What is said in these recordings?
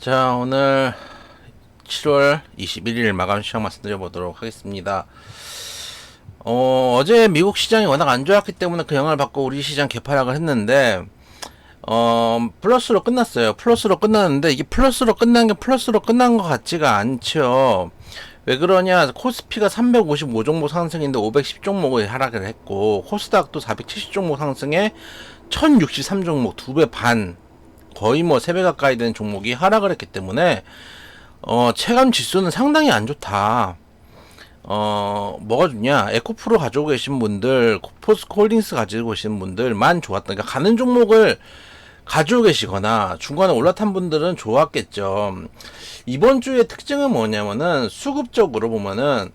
자, 오늘 7월 21일 마감 시황 말씀드려 보도록 하겠습니다. 어, 어제 미국 시장이 워낙 안 좋았기 때문에 그 영향을 받고 우리 시장 개파락을 했는데, 어, 플러스로 끝났어요. 플러스로 끝났는데, 이게 플러스로 끝난 게 플러스로 끝난 것 같지가 않죠. 왜 그러냐, 코스피가 355 종목 상승인데 510 종목을 하락을 했고, 코스닥도 470 종목 상승에 1063 종목 두 배 반, 거의 뭐 3배 가까이 되는 종목이 하락을 했기 때문에, 어, 체감 지수는 상당히 안 좋다. 어, 뭐가 좋냐? 에코프로 가지고 계신 분들, 포스코 홀딩스 가지고 계신 분들만 좋았다. 그러니까 가는 종목을 가지고 계시거나 중간에 올라탄 분들은 좋았겠죠. 이번 주의 특징은 뭐냐면은 수급적으로 보면은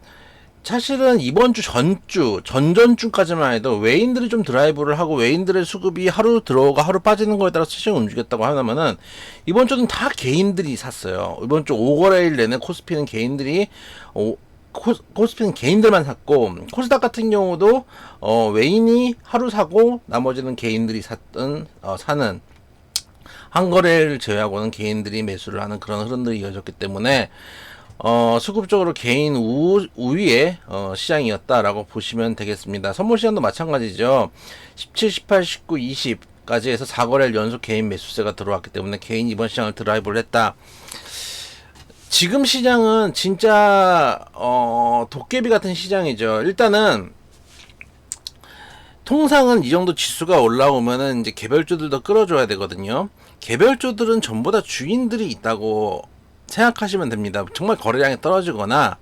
사실은 이번 주 전주, 전전주까지만 해도 외인들이 좀 드라이브를 하고 외인들의 수급이 하루 들어오고 하루 빠지는 거에 따라 시장이 움직였다고 하면은 이번 주는 다 개인들이 샀어요. 이번 주 5거래일 내내 코스피는 개인들이 어, 코, 코스피는 개인들만 샀고 코스닥 같은 경우도 어, 외인이 하루 사고 나머지는 개인들이 샀던 어, 사는 한 거래를 제외하고는 개인들이 매수를 하는 그런 흐름들이 이어졌기 때문에 어, 수급적으로 개인 우, 우위의 어, 시장이었다라고 보시면 되겠습니다. 선물 시장도 마찬가지죠. 17, 18, 19, 20까지 해서 4거래일 연속 개인 매수세가 들어왔기 때문에 개인 이번 시장을 드라이브를 했다. 지금 시장은 진짜 어, 도깨비 같은 시장이죠. 일단은 통상은 이 정도 지수가 올라오면은 이제 개별주들도 끌어줘야 되거든요. 개별주들은 전부 다 주인들이 있다고 생각하시면 됩니다. 정말 거래량이 떨어지거나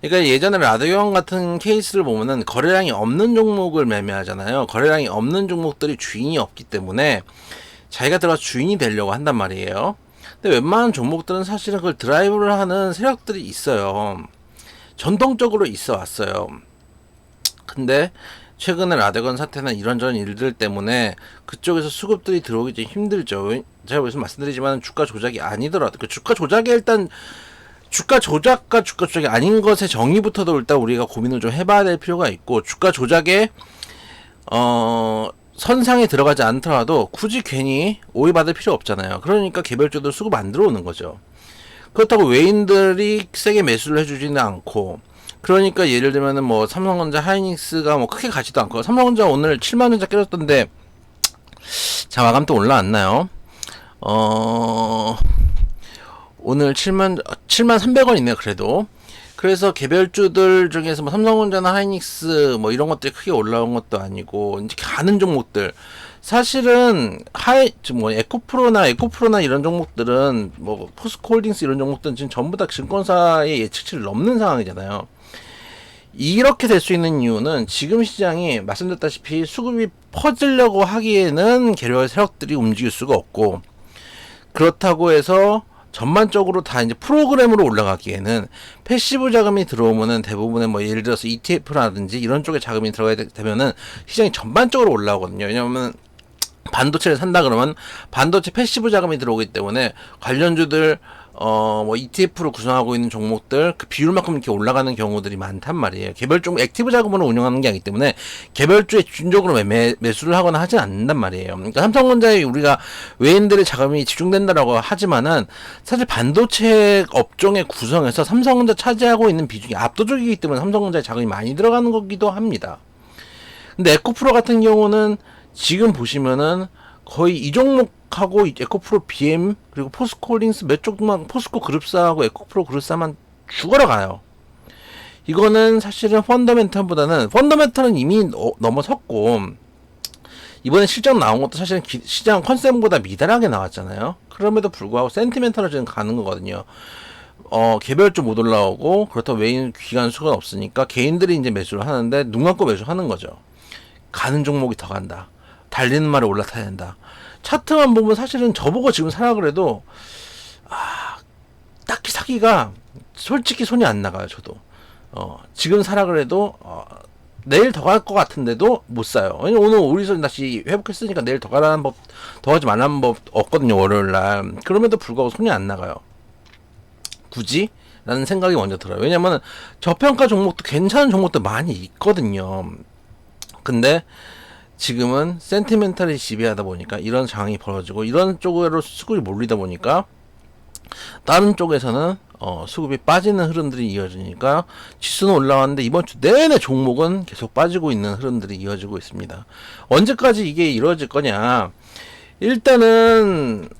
그러니까 예전에 라디오형 같은 케이스를 보면은 거래량이 없는 종목을 매매하잖아요. 거래량이 없는 종목들이 주인이 없기 때문에 자기가 들어가 주인이 되려고 한단 말이에요. 근데 웬만한 종목들은 사실은 그걸 드라이브를 하는 세력들이 있어요. 전통적으로 있어 왔어요. 근데 최근에 라데건 사태나 이런저런 일들 때문에 그쪽에서 수급들이 들어오기 좀 힘들죠. 왜- 제가 여기서 말씀드리지만 주가 조작이 아니더라도 그 주가 조작이 일단 주가 조작과 주가 조작이 아닌 것의 정의부터도 일단 우리가 고민을 좀 해봐야 될 필요가 있고 주가 조작에 어 선상에 들어가지 않더라도 굳이 괜히 오해받을 필요 없잖아요. 그러니까 개별주들 수급 안 들어오는 거죠. 그렇다고 외인들이 세게 매수를 해주지는 않고 그러니까 예를 들면은 뭐 삼성전자 하이닉스가 뭐 크게 가지도 않고 삼성전자 오늘 7만 원자 깨졌던데 자 마감 또 올라왔나요? 어 오늘 7만 7만 300원 있네요 그래도 그래서 개별주들 중에서 뭐 삼성전자나 하이닉스 뭐 이런 것들이 크게 올라온 것도 아니고 이제 가는 종목들 사실은 하이 뭐 에코프로나 에코프로나 이런 종목들은 뭐 포스코홀딩스 이런 종목들은 지금 전부 다 증권사의 예측치를 넘는 상황이잖아요. 이렇게 될 수 있는 이유는 지금 시장이 말씀드렸다시피 수급이 퍼지려고 하기에는 개별 세력들이 움직일 수가 없고 그렇다고 해서 전반적으로 다 이제 프로그램으로 올라가기에는 패시브 자금이 들어오면은 대부분의 뭐 예를 들어서 ETF라든지 이런 쪽에 자금이 들어가야 되- 되면은 시장이 전반적으로 올라오거든요. 왜냐하면 반도체를 산다 그러면 반도체 패시브 자금이 들어오기 때문에 관련주들 어 뭐 ETF로 구성하고 있는 종목들 그 비율만큼 이렇게 올라가는 경우들이 많단 말이에요. 개별 종목 액티브 자금으로 운영하는 게 아니기 때문에 개별주에 준적으로 매, 매수를 하거나 하진 않는단 말이에요. 그러니까 삼성전자에 우리가 외인들의 자금이 집중된다라고 하지만은 사실 반도체 업종의 구성에서 삼성전자 차지하고 있는 비중이 압도적이기 때문에 삼성전자에 자금이 많이 들어가는 거기도 합니다. 근데 에코프로 같은 경우는 지금 보시면은 거의 이 종목 하고 이 에코프로 BM 그리고 포스코홀딩스 몇 쪽만 포스코 그룹사하고 에코프로 그룹사만 죽어라 가요. 이거는 사실은 펀더멘털보다는 펀더멘털은 이미 어- 넘어섰고 이번에 실적 나온 것도 사실은 기- 시장 컨셉보다 미달하게 나왔잖아요. 그럼에도 불구하고 센티멘털로 지금 가는 거거든요. 어, 개별주 못 올라오고 그렇다고 외인 기간 수가 없으니까 개인들이 이제 매수를 하는데 눈 감고 매수하는 거죠. 가는 종목이 더 간다. 달리는 말에 올라타야 된다. 차트만 보면 사실은 저보고 지금 사라 그래도 아, 딱히 사기가 솔직히 손이 안 나가요. 저도 어, 지금 사라 그래도 어, 내일 더 갈 것 같은데도 못 사요. 왜냐면 오늘 오리선 다시 회복했으니까 내일 더 가라는 법, 더 하지 말라는 법 없거든요. 월요일 날. 그럼에도 불구하고 손이 안 나가요. 굳이? 라는 생각이 먼저 들어요. 왜냐면 저평가 종목도 괜찮은 종목도 많이 있거든요. 근데 지금은 센티멘탈이 지배하다 보니까 이런 상황이 벌어지고 이런 쪽으로 수급이 몰리다 보니까 다른 쪽에서는 어, 수급이 빠지는 흐름들이 이어지니까 지수는 올라왔는데 이번 주 내내 종목은 계속 빠지고 있는 흐름들이 이어지고 있습니다. 언제까지 이게 이루어질 거냐? 일단은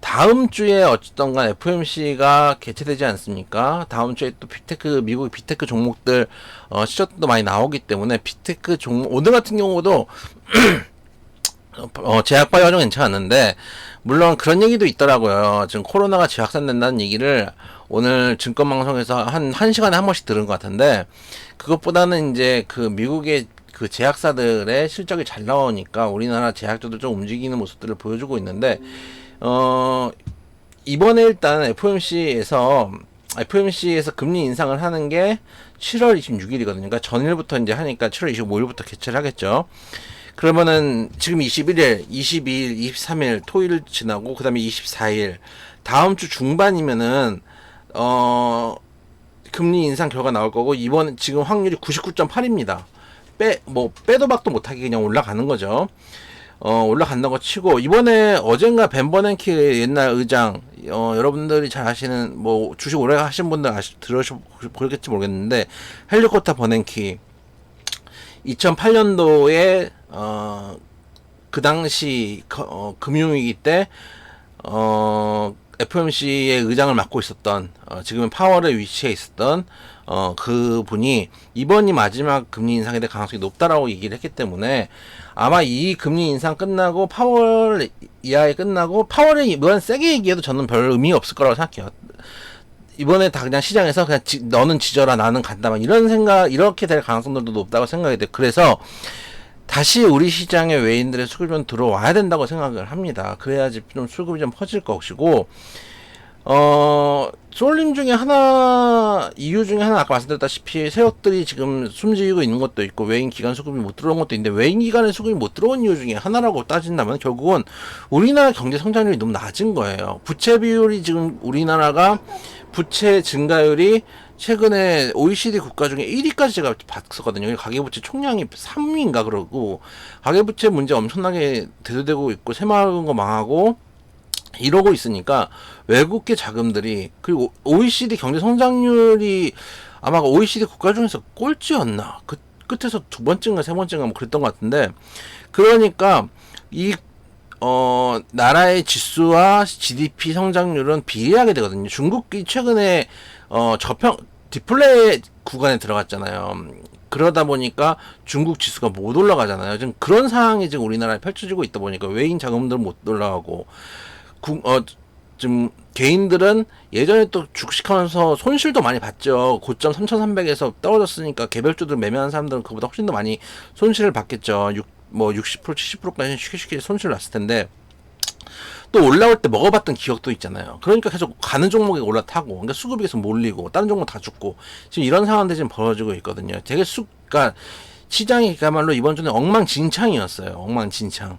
다음 주에 어쨌든 간 FMC가 개최되지 않습니까? 다음 주에 또 빅테크, 미국 빅테크 종목들, 어, 시적도 많이 나오기 때문에 빅테크 종목, 오늘 같은 경우도 어, 제약 바이오 는 괜찮았는데, 물론 그런 얘기도 있더라고요. 지금 코로나가 재확산된다는 얘기를 오늘 증권방송에서 한, 한 시간에 한 번씩 들은 것 같은데, 그것보다는 이제 그 미국의 그 제약사들의 실적이 잘 나오니까 우리나라 제약주도 좀 움직이는 모습들을 보여주고 있는데, 어, 이번에 일단 FOMC에서 FOMC에서 금리 인상을 하는 게 7월 26일이거든요. 그러니까 전일부터 이제 하니까 7월 25일부터 개최를 하겠죠. 그러면은 지금 21일, 22일, 23일 토요일 지나고 그다음에 24일 다음 주 중반이면은 어 금리 인상 결과 나올 거고 이번 지금 확률이 99.8입니다. 빼 뭐 빼도 박도 못하게 그냥 올라가는 거죠. 어, 올라간다고 치고, 이번에 어젠가 벤버넨키 옛날 의장, 어, 여러분들이 잘 아시는, 뭐, 주식 오래 하신 분들 아시, 들으셔, 보겠지 모르겠는데, 헬리콥터 버넨키, 2008년도에, 어, 그 당시, 어, 금융위기 때, 어, FMC의 의장을 맡고 있었던, 어, 지금은 파월에 위치해 있었던, 어, 그 분이 이번이 마지막 금리 인상에 대한 가능성이 높다라고 얘기를 했기 때문에 아마 이 금리 인상 끝나고 파월 이하에 끝나고 파월에 이번 세게 얘기해도 저는 별 의미 없을 거라고 생각해요. 이번에 다 그냥 시장에서 그냥 지, 너는 지져라 나는 간다 막 이런 생각 이렇게 될 가능성들도 높다고 생각이 돼. 그래서 다시 우리 시장에 외인들의 수급이 좀 들어와야 된다고 생각을 합니다. 그래야지 좀 수급이 좀 퍼질 것이고 어, 쏠림 중에 하나, 이유 중에 하나 아까 말씀드렸다시피 세력들이 지금 숨지고 있는 것도 있고 외인 기관 수급이 못 들어온 것도 있는데 외인 기관의 수급이 못 들어온 이유 중에 하나라고 따진다면 결국은 우리나라 경제 성장률이 너무 낮은 거예요. 부채 비율이 지금 우리나라가 부채 증가율이 최근에 OECD 국가 중에 1위까지 제가 봤었거든요. 가계부채 총량이 3위인가 그러고 가계부채 문제 엄청나게 대두되고 있고 새마을 거 망하고 이러고 있으니까 외국계 자금들이 그리고 OECD 경제 성장률이 아마 OECD 국가 중에서 꼴찌였나 그 끝에서 두 번째인가 세 번째인가 뭐 그랬던 것 같은데 그러니까 이 어, 나라의 지수와 GDP 성장률은 비례하게 되거든요. 중국이 최근에 어, 저평 디플레이 구간에 들어갔잖아요. 그러다 보니까 중국 지수가 못 올라가잖아요. 지금 그런 상황이 지금 우리나라에 펼쳐지고 있다 보니까 외인 자금들 못 올라가고 구, 어, 좀 개인들은 예전에 또 주식하면서 손실도 많이 봤죠. 고점 3,300에서 떨어졌으니까 개별주들 매매한 사람들은 그보다 훨씬 더 많이 손실을 받겠죠. 6, 뭐 60% 70%까지 쉽게 쉽게 손실 났을 텐데 또 올라올 때 먹어봤던 기억도 있잖아요. 그러니까 계속 가는 종목에 올라타고, 그러니까 수급이 계속 몰리고, 다른 종목 다 죽고, 지금 이런 상황들이 지금 벌어지고 있거든요. 되게 수, 그러니까 시장이 그야말로 이번 주는 엉망진창이었어요. 엉망진창.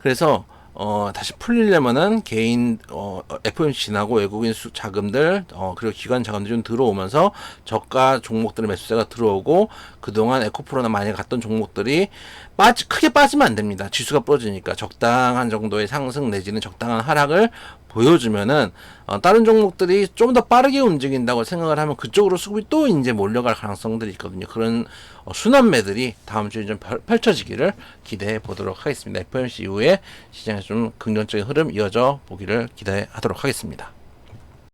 그래서 어, 다시 풀리려면은 개인 어, FOMC 지나고 외국인 수, 자금들 어, 그리고 기관 자금들이 좀 들어오면서 저가 종목들의 매수세가 들어오고 그동안 에코프로나 많이 갔던 종목들이 빠지, 크게 빠지면 안 됩니다. 지수가 부러지니까 적당한 정도의 상승 내지는 적당한 하락을 보여주면은 어, 다른 종목들이 좀 더 빠르게 움직인다고 생각을 하면 그쪽으로 수급이 또 이제 몰려갈 가능성들이 있거든요. 그런 어, 순환매들이 다음 주에 좀 펼, 쳐지기를 기대해 보도록 하겠습니다. FOMC 이후에 시장에 좀 긍정적인 흐름 이어져 보기를 기대하도록 하겠습니다.